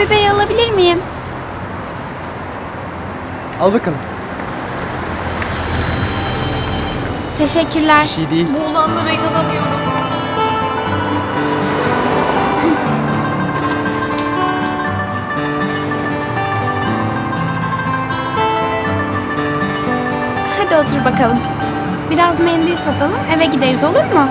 bebeği alabilir miyim? Al bakalım. Teşekkürler. Bir şey değil. Bu olanlara inanamıyorum. Hadi otur bakalım. Biraz mendil satalım, eve gideriz olur mu?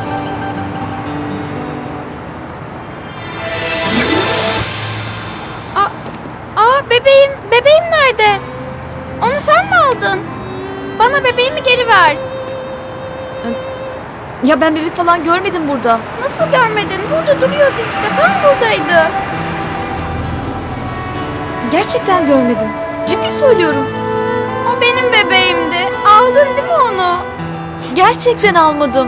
Ya ben bebek falan görmedim burada. Nasıl görmedin? Burada duruyordu işte, tam buradaydı. Gerçekten görmedim. Ciddi söylüyorum. O benim bebeğimdi. Aldın değil mi onu? Gerçekten almadım.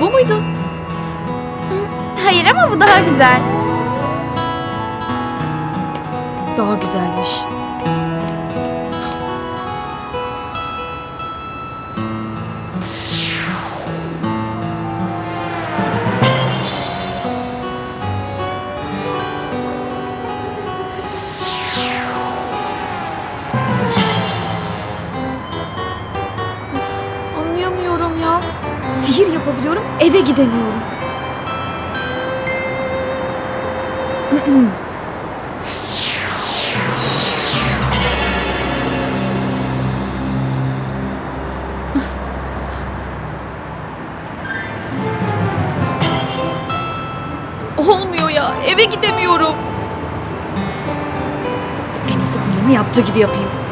Bu muydu? Hayır ama bu daha güzel. Daha güzelmiş. Anlayamıyorum ya. Sihir yapabiliyorum, eve gidemiyorum. Olmuyor ya, eve gidemiyorum. En iyisi Kulin'in yaptığı gibi yapayım.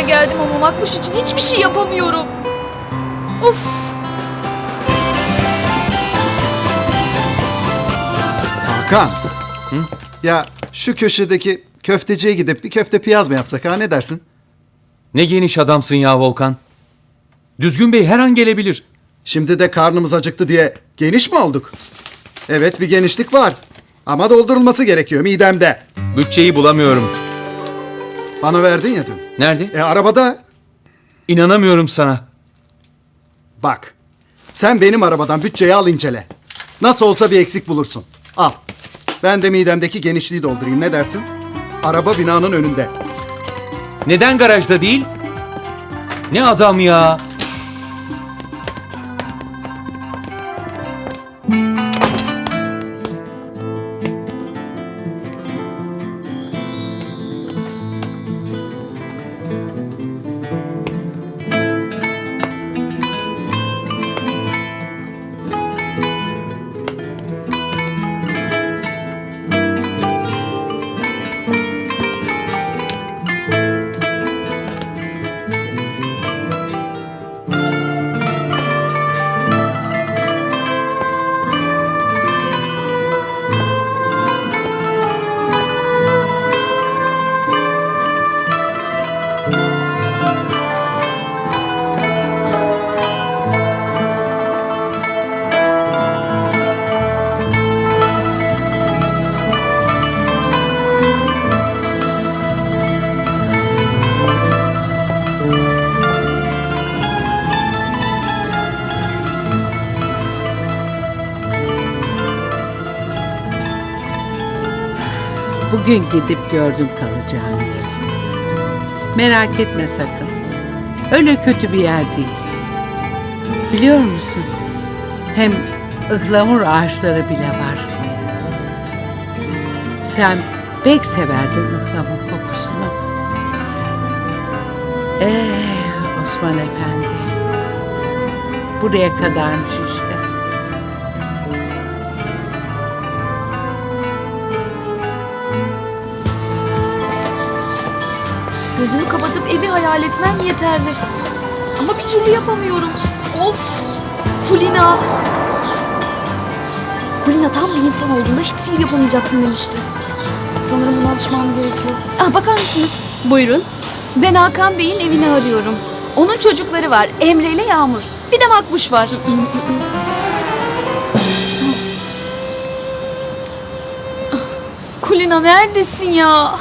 Dünyaya geldim ama Makbuş için hiçbir şey yapamıyorum. Of. Hakan. Ya şu köşedeki köfteciye gidip bir köfte piyaz mı yapsak ha ne dersin? Ne geniş adamsın ya Volkan. Düzgün Bey her an gelebilir. Şimdi de karnımız acıktı diye geniş mi olduk? Evet bir genişlik var. Ama doldurulması gerekiyor midemde. Bütçeyi bulamıyorum. Bana verdin ya dün. Nerede? E arabada. İnanamıyorum sana. Bak. Sen benim arabadan bütçeyi al incele. Nasıl olsa bir eksik bulursun. Al. Ben de midemdeki genişliği doldurayım ne dersin? Araba binanın önünde. Neden garajda değil? Ne adam ya? Bugün gidip gördüm kalacağım yeri. Merak etme sakın. Öyle kötü bir yer değil. Biliyor musun? Hem ıhlamur ağaçları bile var. Sen pek severdin ıhlamur kokusunu. Ee, Osman Efendi. Buraya kadarmış işte. Gözümü kapatıp evi hayal etmem yeterli. Ama bir türlü yapamıyorum. Of! Kulina! Kulina tam bir insan olduğunda hiç sihir yapamayacaksın demişti. Sanırım buna alışmam gerekiyor. Ah bakar mısınız? Buyurun. Ben Hakan Bey'in evini arıyorum. Onun çocukları var. Emre ile Yağmur. Bir de Makbuş var. Ah. Ah. Kulina neredesin ya?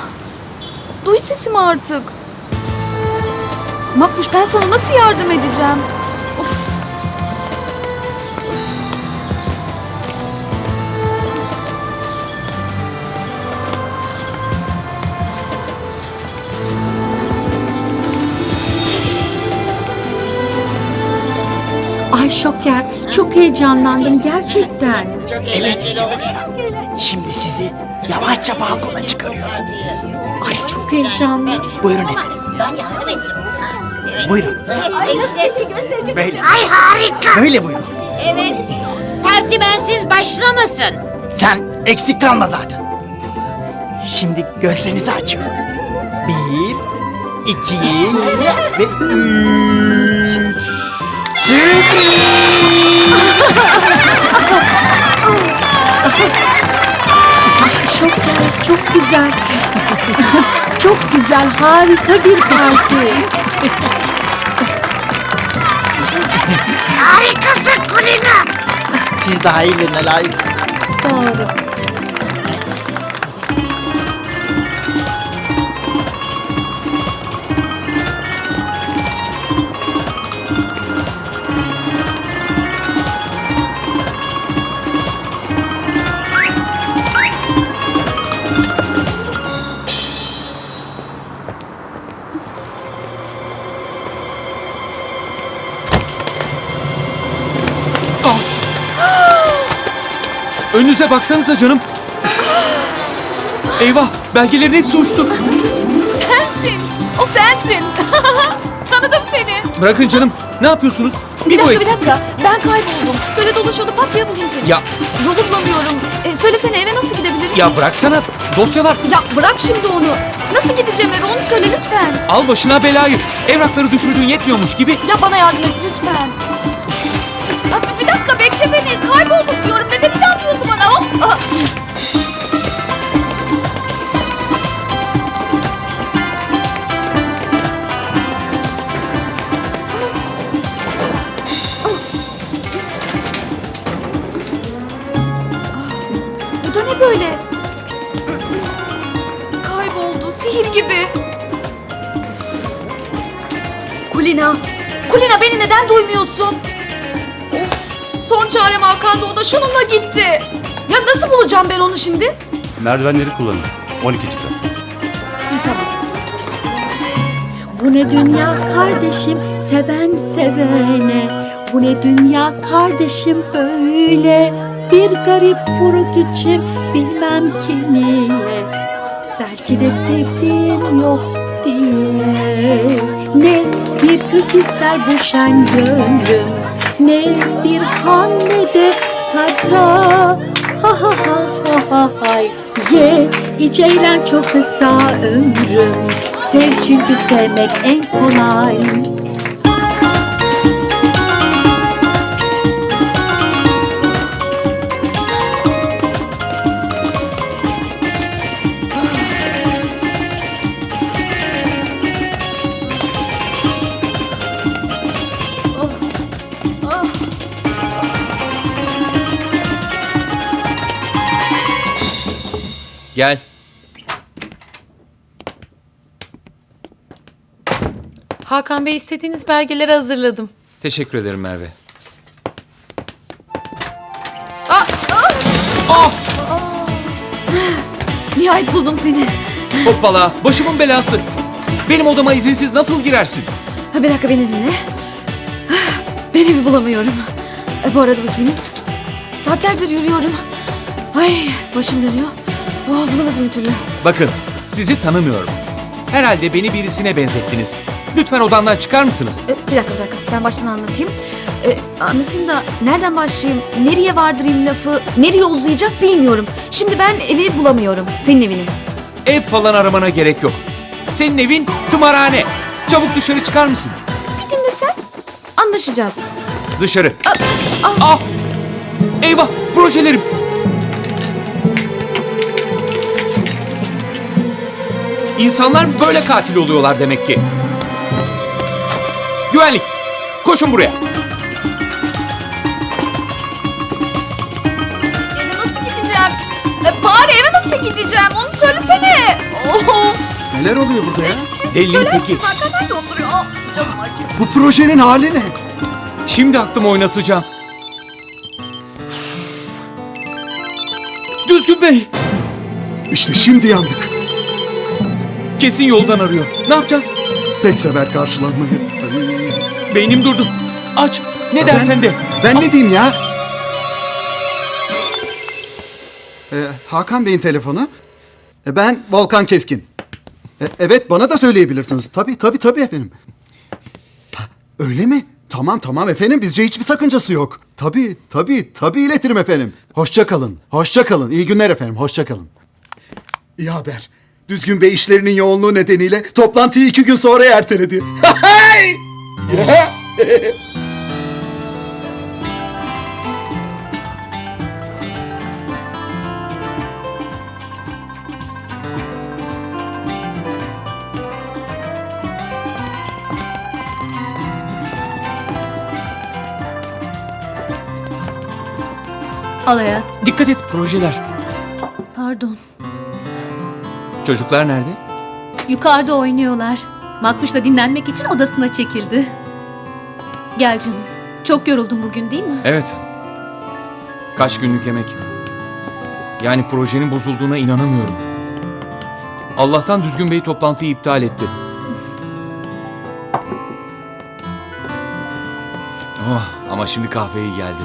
Duy sesimi artık. Makbuş ben sana nasıl yardım edeceğim? Of. Ay Şoker, çok heyecanlandım gerçekten. Şimdi sizi yavaşça balkona çıkarıyorum. Ay çok heyecanlı. Buyurun efendim. Buyurun. Böyle. Ay harika. Böyle buyurun. Evet. Parti bensiz başlamasın. Sen eksik kalma zaten. Şimdi gözlerinizi açın. Bir, iki ve üç. Şoker, çok güzel. çok güzel, harika bir parti. Harikasın Kulina. Siz daha iyi birine layıksınız. Doğru. Önünüze baksanıza canım. Eyvah belgelerin hepsi uçtu. Sensin. O sensin. Tanıdım seni. Bırakın canım. Ne yapıyorsunuz? Bir, bu dakika bir eksik. dakika. Ben kayboldum. Böyle dolaşıyordum pat diye buldum seni. Ya Yolu bulamıyorum. E, söylesene eve nasıl gidebilirim? ya bıraksana. Dosyalar Ya bırak şimdi onu. Nasıl gideceğim eve onu söyle lütfen. al başına belayı. Evrakları düşürdüğün yetmiyormuş gibi. Ya bana yardım et lütfen. Bir dakika bekle Ne böyle? Kayboldu sihir gibi. Kulina. Kulina beni neden duymuyorsun? Son çarem Hakan'da o da şununla gitti. Ya nasıl bulacağım ben onu şimdi? Merdivenleri kullanın. 12 çıkar. Bu ne dünya kardeşim, seven sevene. Bu ne dünya kardeşim böyle. Bir garip buruk içim, bilmem kiminle. Belki de sevdiğim yok diye. Ne bir kök ister bu şen gönlüm. Ne bir han ne de sabra. Ha ha ha ha ha hay. Ye iç eğlen çok kısa ömrüm. Sev çünkü sevmek en kolay. Gel. Hakan Bey istediğiniz belgeleri hazırladım. Teşekkür ederim Merve. Nihayet buldum seni. Hoppala başımın belası. Benim odama izinsiz nasıl girersin? Ha, bir dakika beni dinle. Ben evi bulamıyorum. E, bu arada bu senin. Saatlerdir yürüyorum. Ay başım dönüyor. Oh, bulamadım bir türlü. Bakın sizi tanımıyorum. Herhalde beni birisine benzettiniz. Lütfen odamdan çıkar mısınız? E, bir dakika bir dakika ben baştan anlatayım. E, anlatayım da nereden başlayayım? Nereye vardırayım lafı? Nereye uzayacak bilmiyorum. Şimdi ben evi bulamıyorum. Senin evini. Ev falan aramana gerek yok. Senin evin tımarhane. Çabuk dışarı çıkar mısın? Bir dinle sen. Anlaşacağız. Dışarı. ah. Ah! Eyvah projelerim. İnsanlar böyle katil oluyorlar demek ki. Güvenlik. Koşun buraya. Eve nasıl gideceğim? E, bari eve nasıl gideceğim. Onu söylesene. Oh, Neler oluyor burada ya? siz Delinin söyler teki. misiniz? Hakan nerede oturuyor? Aa, Canım acıyor. Bu projenin hali ne? Şimdi aklımı oynatacağım. Düzgün Bey. İşte şimdi yandık. Kesin yoldan arıyor. Ne yapacağız? Pek sever karşılanmayı. Ay. Beynim durdu. Aç. Ne dersen de. Ben ne diyeyim ya? Ee, Hakan Bey'in telefonu. E, ben Volkan Keskin. E, evet bana da söyleyebilirsiniz. Tabii tabii tabii efendim. Ha, öyle mi? Tamam tamam efendim bizce hiçbir sakıncası yok. Tabii tabii tabii iletirim efendim. Hoşça kalın. Hoşça kalın. İyi günler efendim. Hoşça kalın. İyi haber. Düzgün Bey işlerinin yoğunluğu nedeniyle toplantıyı iki gün sonra erteledi. Al hayat. Dikkat et projeler. Pardon. Çocuklar nerede? Yukarıda oynuyorlar. Makbuş da dinlenmek için odasına çekildi. Gel canım. Çok yoruldun bugün değil mi? Evet. Kaç günlük emek. Yani projenin bozulduğuna inanamıyorum. Allah'tan Düzgün Bey toplantıyı iptal etti. Oh, ama şimdi kahve iyi geldi.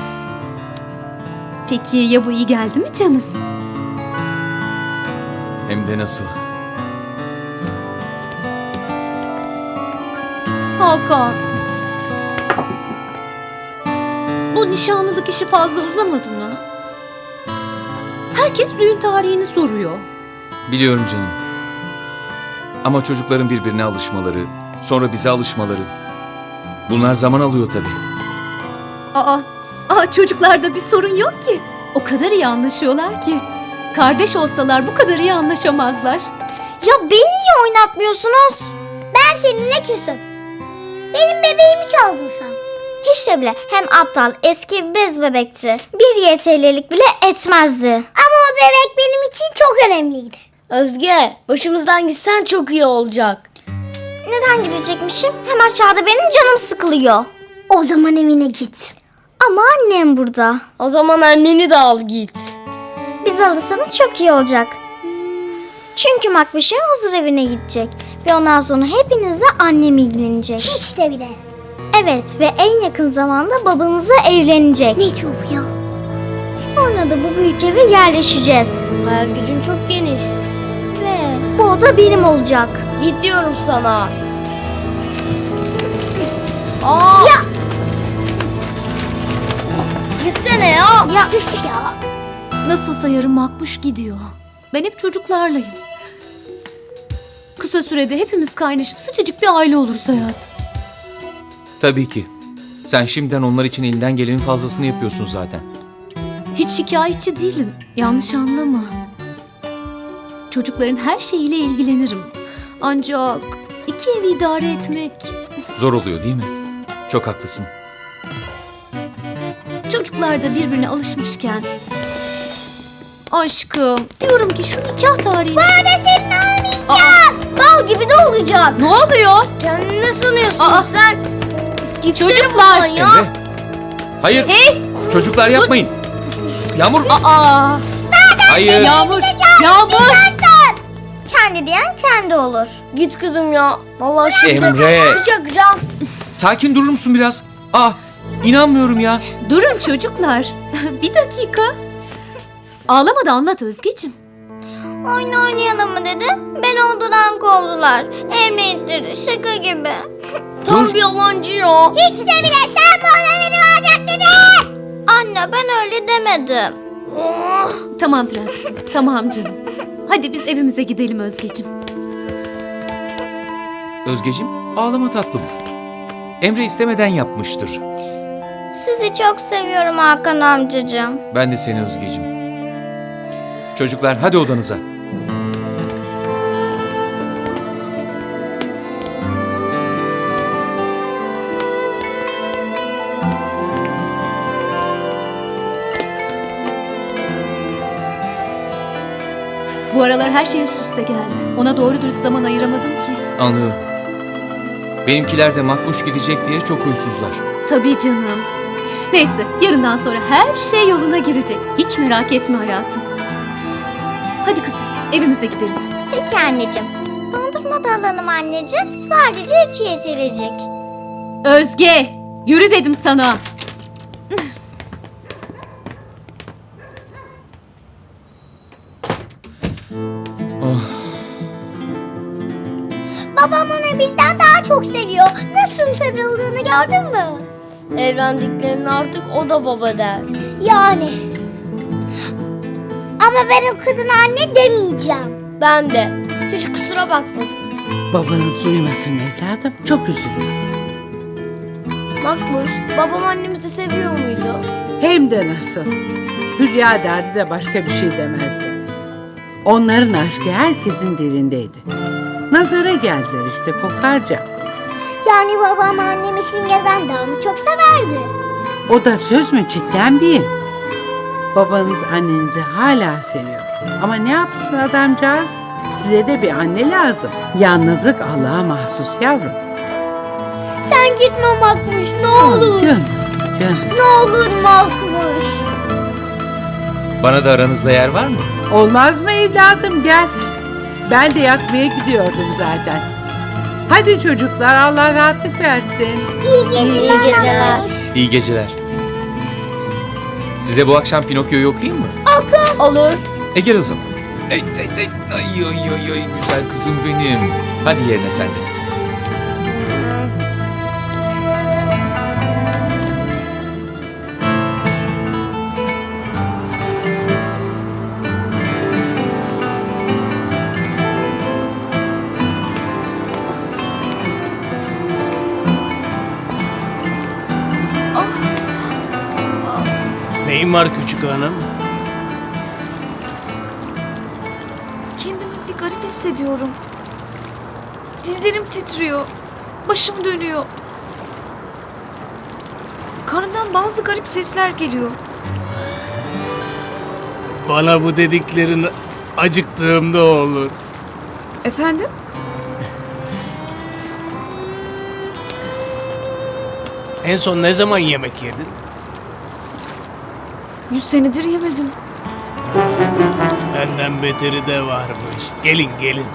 Peki ya bu iyi geldi mi canım? Hem de nasıl. Hakan. Bu nişanlılık işi fazla uzamadı mı? Herkes düğün tarihini soruyor. Biliyorum canım. Ama çocukların birbirine alışmaları, sonra bize alışmaları. Bunlar zaman alıyor tabii. Aa, aa çocuklarda bir sorun yok ki. O kadar iyi anlaşıyorlar ki. Kardeş olsalar bu kadar iyi anlaşamazlar. Ya beni niye oynatmıyorsunuz? Ben seninle küsüm. Benim bebeğimi çaldın sen. Hiç de bile hem aptal eski bez bebekti. Bir YTL'lik bile etmezdi. Ama o bebek benim için çok önemliydi. Özge, başımızdan gitsen çok iyi olacak. Neden gidecekmişim? Hem aşağıda benim canım sıkılıyor. O zaman evine git. Ama annem burada. O zaman anneni de al git. Biz alırsanız çok iyi olacak. Çünkü Makbuş'un huzur evine gidecek. Ve ondan sonra hepinizle annem ilgilenecek. Hiç de bile. Evet ve en yakın zamanda babanızla evlenecek. Ne diyor bu ya? Sonra da bu büyük eve yerleşeceğiz. Hayal gücün çok geniş. Ve bu oda benim olacak. Git diyorum sana. Aa! Ya! Gitsene ya. Ya üf ya. Nasılsa yarın makbuş gidiyor. Ben hep çocuklarlayım. Kısa sürede hepimiz kaynaşıp sıcacık bir aile oluruz hayat. Tabii ki. Sen şimdiden onlar için elinden gelenin fazlasını yapıyorsun zaten. Hiç şikayetçi değilim. Yanlış anlama. Çocukların her şeyiyle ilgilenirim. Ancak iki evi idare etmek... Zor oluyor değil mi? Çok haklısın. Çocuklar da birbirine alışmışken... Aşkım diyorum ki şu nikah tarihini... Ben de seninle oynayacağım. Bal gibi de olacak. Ne oluyor? Kendini ne sanıyorsun Aa! sen? Gitsene Çocuklar! buradan ya. Emre. Hayır. Çocuklar yapmayın. Yağmur. Aa! Hayır. Yağmur! Yağmur! Kendi diyen kendi olur. Git kızım ya. Vallahi şimdi Emre. bir çakacağım. Sakin durur musun biraz? Ah, inanmıyorum ya. Durun çocuklar. bir dakika. Ağlama da anlat Özgeciğim. Oyun oynayalım mı dedi. Beni odadan kovdular. Emre ittirdi şaka gibi. Tam bir yalancı ya. Hiç de bile sen bana benim olacak dedi. Anne ben öyle demedim. Tamam prensesim. tamam canım. Hadi biz evimize gidelim Özgeciğim. Özgeciğim, ağlama tatlım. Emre istemeden yapmıştır. Sizi çok seviyorum Hakan amcacığım. Ben de seni Özgeciğim. Çocuklar hadi odanıza. Bu aralar her şey üst üste geldi. Ona doğru dürüst zaman ayıramadım ki. Anlıyorum. Benimkiler de makbuş gidecek diye çok huysuzlar. Tabii canım. Neyse yarından sonra her şey yoluna girecek. Hiç merak etme hayatım. Hadi kızım evimize gidelim. Peki anneciğim. Dondurma da alalım anneciğim. Sadece iki yetirecek. Özge yürü dedim sana. Çok seviyor. Nasıl sarıldığını gördün mü? Evlendiklerinde artık o da baba der. Yani. Ama ben o kadına anne demeyeceğim. Ben de. Hiç kusura bakmasın. Babanız duymasın evladım. Çok üzülür. Makbuş, babam annemizi seviyor muydu? Hem de nasıl. Hülya derdi de başka bir şey demezdi. Onların aşkı herkesin dilindeydi. Nazara geldiler işte kokarca. Yani babam annemi simgeden daha mı çok severdi? O da söz mü cidden miyim? Babanız annenizi hala seviyor. Ama ne yapsın adamcağız? Size de bir anne lazım. Yalnızlık Allah'a mahsus yavrum. Sen gitme Makmuş ne olur. Canım, canım. Ne olur Makmuş. Bana da aranızda yer var mı? Olmaz mı evladım gel. Ben de yatmaya gidiyordum zaten. Hadi çocuklar Allah rahatlık versin. İyi geceler. İyi geceler. İyi geceler. Size bu akşam Pinokyo'yu okuyayım mı? Olur. E gel o zaman. Ey, ey, ey, ay, ay, ay, ay, güzel kızım benim. Hadi yerine sen de. Neyin var küçük hanım? Kendimi bir garip hissediyorum. Dizlerim titriyor. Başım dönüyor. Karnımdan bazı garip sesler geliyor. Bana bu dediklerin acıktığımda olur. Efendim? En son ne zaman yemek yedin? Yüz senedir yemedim. Benden beteri de varmış. Gelin gelin.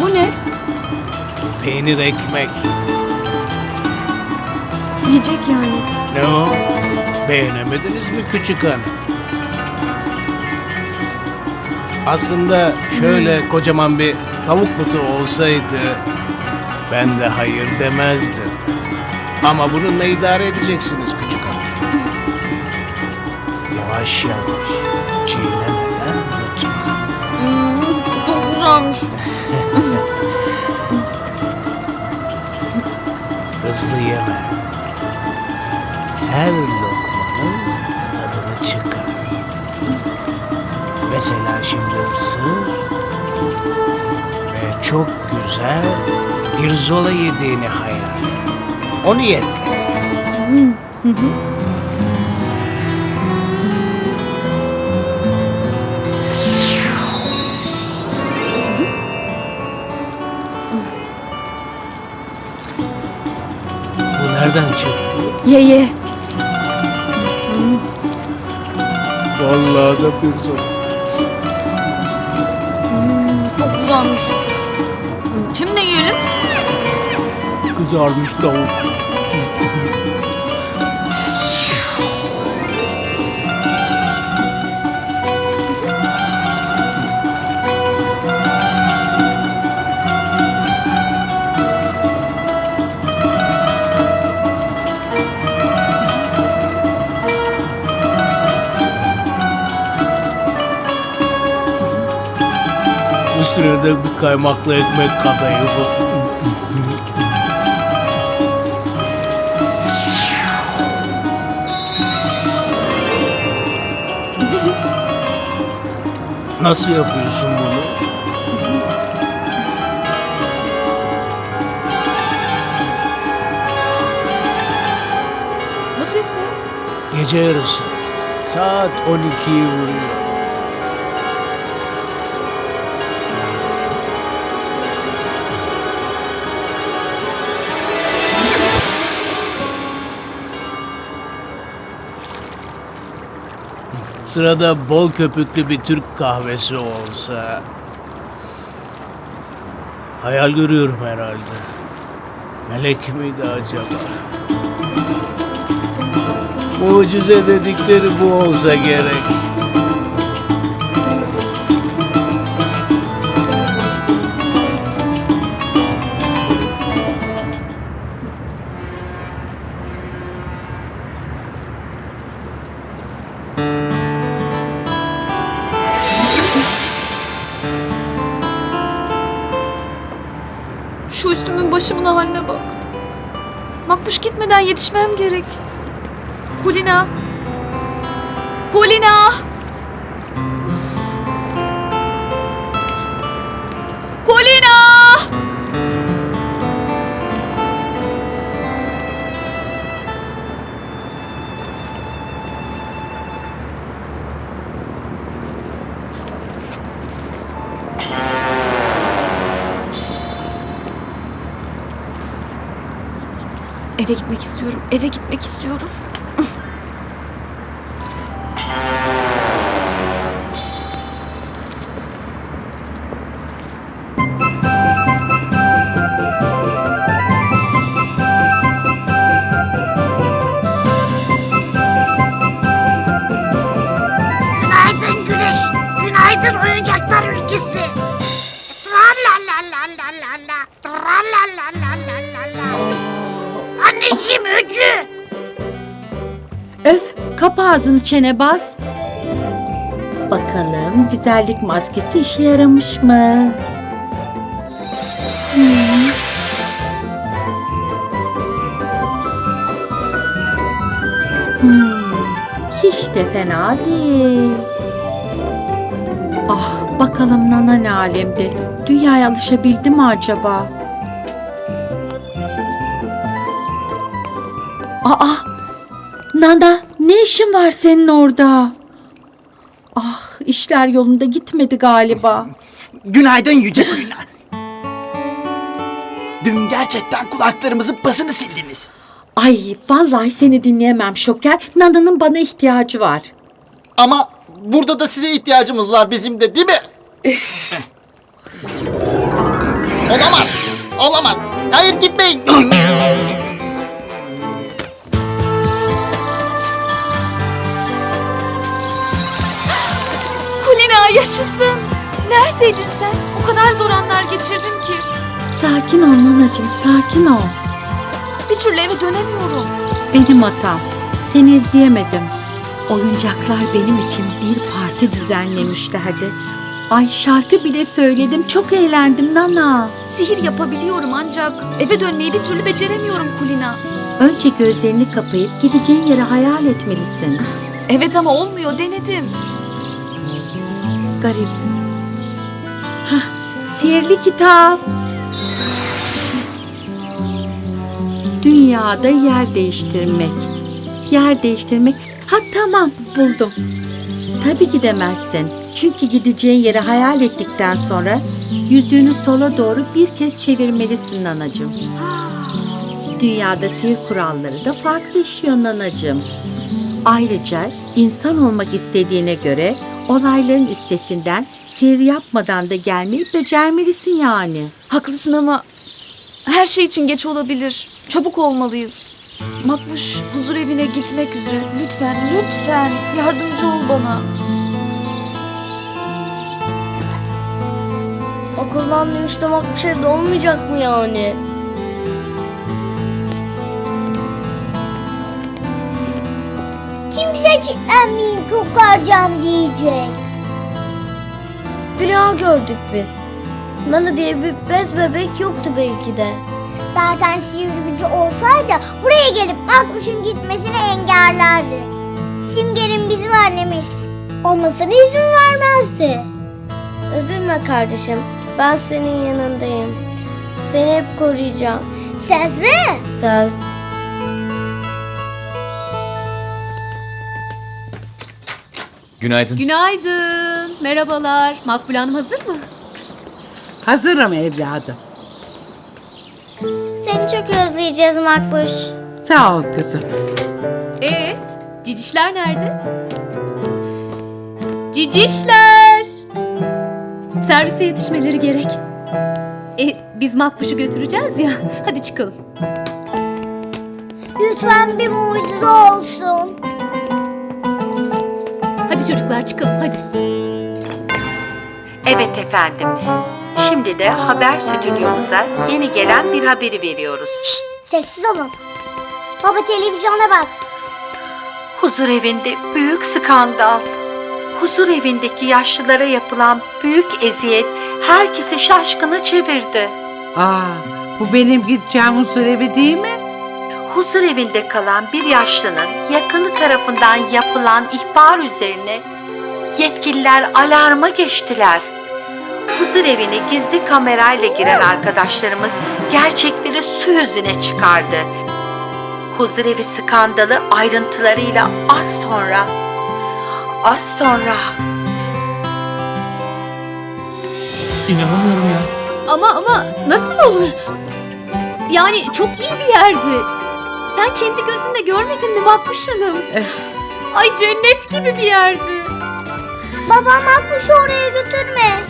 Bu ne? Peynir ekmek. Yiyecek yani. Ne o? Beğenemediniz mi küçük hanım? Aslında şöyle kocaman bir tavuk butu olsaydı ben de hayır demezdim. Ama bununla idare edeceksiniz küçük hanım. Yavaş yavaş çiğnemeden yutma. Çok güzelmiş. Hızlı yeme. Her Mesela şimdi ısır ve çok güzel pirzola yediğini hayal et. O niyetle. Bu nereden çıktı? Ye ye. Vallahi da pirzola. Kızarmış tavuk. Üstüne de bir kaymaklı ekmek kadayıfı. Nasıl yapıyorsun bunu? Bu ses? Gece yarısı. Saat 12'yi vuruyor. Sırada bol köpüklü bir Türk kahvesi olsa... Hayal görüyorum herhalde. Melek miydi acaba? Mucize dedikleri bu olsa gerek. Makbuş gitmeden yetişmem gerek. Kulina. Kulina. Eve gitmek istiyorum. Eve gitmek istiyorum. Çene bas. Bakalım güzellik maskesi işe yaramış mı? Hmm. Hmm, Hiç de fena değil. Ah bakalım Nana ne alemde. Dünyaya alışabildi mi acaba? Aa Nana işin var senin orada? Ah işler yolunda gitmedi galiba. Günaydın Yüce Kulina. Dün gerçekten kulaklarımızın pasını sildiniz. Ay vallahi seni dinleyemem Şoker. Nana'nın bana ihtiyacı var. Ama burada da size ihtiyacımız var bizim de değil mi? olamaz. Olamaz. Hayır gitmeyin. Kulina yaşasın. Neredeydin sen? O kadar zor anlar geçirdim ki. Sakin ol Nanacığım sakin ol. Bir türlü eve dönemiyorum. Benim hatam. Seni izleyemedim. Oyuncaklar benim için bir parti düzenlemişlerdi. Ay şarkı bile söyledim. Çok eğlendim Nana. Sihir yapabiliyorum ancak eve dönmeyi bir türlü beceremiyorum Kulina. Önce gözlerini kapayıp gideceğin yeri hayal etmelisin. Evet ama olmuyor denedim. Garip. Hah, sihirli kitap. Dünyada yer değiştirmek. Yer değiştirmek. Ha tamam buldum. Tabii gidemezsin. Çünkü gideceğin yeri hayal ettikten sonra yüzüğünü sola doğru bir kez çevirmelisin nanacığım. Dünyada sihir kuralları da farklı işiyor nanacığım. Ayrıca insan olmak istediğine göre olayların üstesinden sihir yapmadan da gelmeyi becermelisin yani. Haklısın ama her şey için geç olabilir. Çabuk olmalıyız. Makbuş huzur evine gitmek üzere. Lütfen, lütfen yardımcı ol bana. Okuldan dönüşte Makbuş'a da olmayacak mı yani? Kimse çitlenmeyin kokarcam diyecek. Rüya gördük biz. Nana diye bir bez bebek yoktu belki de. Zaten sihir gücü olsaydı buraya gelip Makbuş'un gitmesini engellerdi. Simge'nin bizim annemiz. Olmasına izin vermezdi. Üzülme kardeşim. Ben senin yanındayım. Seni hep koruyacağım. Söz mü? Söz. Günaydın. Günaydın. Merhabalar. Makbule Hanım hazır mı? Hazırım evladım. Seni çok özleyeceğiz Makbuş. Sağ ol kızım. Ee, cicişler nerede? Cicişler! Servise yetişmeleri gerek. E, biz Makbuş'u götüreceğiz ya. Hadi çıkalım. Lütfen bir mucize olsun. Hadi çocuklar çıkalım hadi. Evet efendim. Şimdi de haber stüdyomuza yeni gelen bir haberi veriyoruz. Sessiz olun. Baba televizyona bak. Huzur evinde büyük skandal. Huzur evindeki yaşlılara yapılan büyük eziyet herkesi şaşkına çevirdi. Aa, bu benim gideceğim huzur evi değil mi? Huzur evinde kalan bir yaşlının yakını tarafından yapılan ihbar üzerine yetkililer alarma geçtiler. Huzur evine gizli kamerayla giren arkadaşlarımız gerçekleri su yüzüne çıkardı. Huzur evi skandalı ayrıntılarıyla az sonra, az sonra İnanamıyorum ya. Ama ama nasıl olur? Yani çok iyi bir yerdi. Sen kendi gözünle görmedin mi Makbuş Hanım? Eh. Ay cennet gibi bir yerdi. Baba Makbuş'u oraya götürme.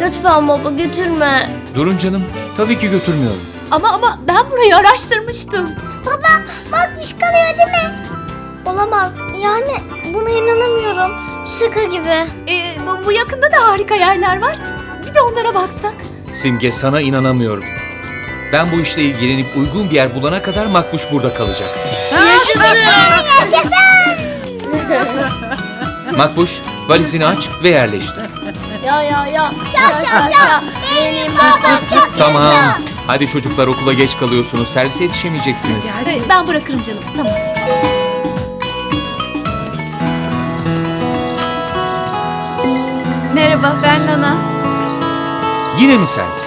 Lütfen baba götürme. Durun canım. Tabii ki götürmüyorum. Ama ama ben burayı araştırmıştım. Baba Makbuş kalıyor değil mi? Olamaz. Yani buna inanamıyorum. Şaka gibi. Ee, bu, bu yakında da harika yerler var. Bir de onlara baksak. Simge sana inanamıyorum. Ben bu işle ilgilenip uygun bir yer bulana kadar Makbuş burada kalacak. Makbuş valizini aç ve yerleştir. Ya ya ya. Şa Benim babam çok Tamam. Hadi çocuklar okula geç kalıyorsunuz. Servise yetişemeyeceksiniz. Ben bırakırım canım. Tamam. Merhaba ben Nana. Yine mi sen?